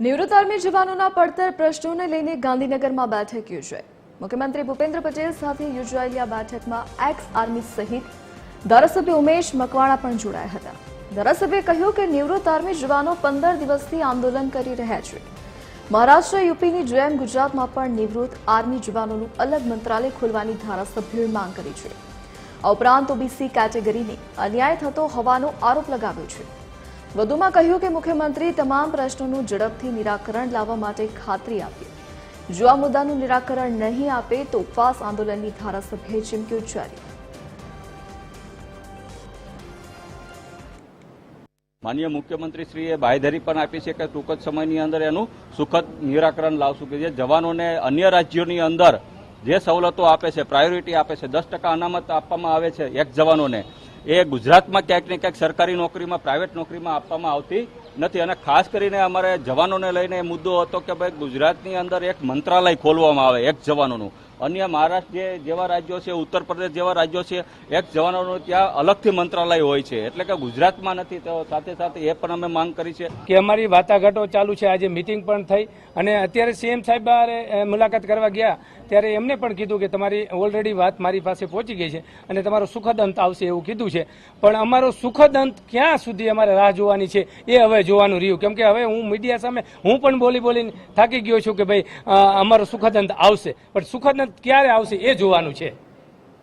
નિવૃત્ત આર્મી જવાનોના પડતર પ્રશ્નોને લઈને ગાંધીનગરમાં બેઠક યોજાઈ. મુખ્યમંત્રી ભૂપેન્દ્ર પટેલ સાથે યોજાયેલી આ બેઠકમાં એક્સ આર્મી સહિત ધારાસભ્ય ઉમેશ મકવાણા પણ જોડાયા હતા. ધારાસભ્યએ કહ્યું કે નિવૃત્ત આર્મી જવાનો પંદર દિવસથી આંદોલન કરી રહ્યા છે. મહારાષ્ટ્ર, યુપીની જેમ ગુજરાતમાં પણ નિવૃત્ત આર્મી જવાનોનું અલગ મંત્રાલય ખોલવાની ધારાસભ્યોએ માંગ કરી છે. આ ઉપરાંત ઓબીસી કેટેગરીને અન્યાય થતો હોવાનો આરોપ લગાવ્યો છે. વધુમાં કહ્યું કે મુખ્યમંત્રી તમામ પ્રશ્નોનું ઝડપથી નિરાકરણ લાવવા માટે ખાતરી આપી. જો આ મુદ્દાનું નિરાકરણ નહીં આપે તો ઉપવાસ આંદોલનની ધારાસભ્યએ ચીમકી ઉચ્ચારી. માનનીય મુખ્યમંત્રીશ્રીએ બાંયધરી પણ આપી છે કે ટૂંક જ સમયની અંદર એનું સુખદ નિરાકરણ લાવશું કે જે જવાનોને અન્ય રાજ્યોની અંદર જે સવલતો આપે છે પ્રાયોરિટી આપે છે, દસ ટકા અનામત આપવામાં આવે છે એક જવાનોને. એ ગુજરાતમાં ક્યાંક ને ક્યાંક સરકારી નોકરીમાં પ્રાઇવેટ નોકરીમાં આપવામાં આવતી નથી. અને ખાસ કરીને અમારે જવાનોને લઈને મુદ્દો હતો કે ભાઈ ગુજરાતની અંદર એક મંત્રાલય ખોલવામાં આવે, એક જવાનોનું. અન્ય મહારાષ્ટ્ર જેવા રાજ્યો છે, ઉત્તર પ્રદેશ જેવા રાજ્યો છે, એક જવાનોનું ત્યાં અલગથી મંત્રાલય હોય છે. એટલે કે ગુજરાતમાં નથી, તો સાથે સાથે એ પણ અમે માંગ કરી છે. કે અમારી વાટાઘાટો ચાલુ છે, આજે મિટિંગ પણ થઈ. અને અત્યારે સીએમ સાહેબ મુલાકાત કરવા ગયા, ત્યારે એમને પણ કીધું કે તમારી ઓલરેડી વાત મારી પાસે પહોંચી ગઈ છે અને તમારો સુખદ અંત આવશે એવું કીધું છે. પણ અમારો સુખદ અંત ક્યાં સુધી અમારે રાહ જોવાની છે, એ હવે જોવાનું રહ્યું. કેમ કે હવે હું મીડિયા સામે, હું પણ બોલી બોલીને થાકી ગયો છું કે ભાઈ અમારો સુખદ અંત આવશે. પણ સુખદ ક્યારે આવશે એ જોવાનું છે.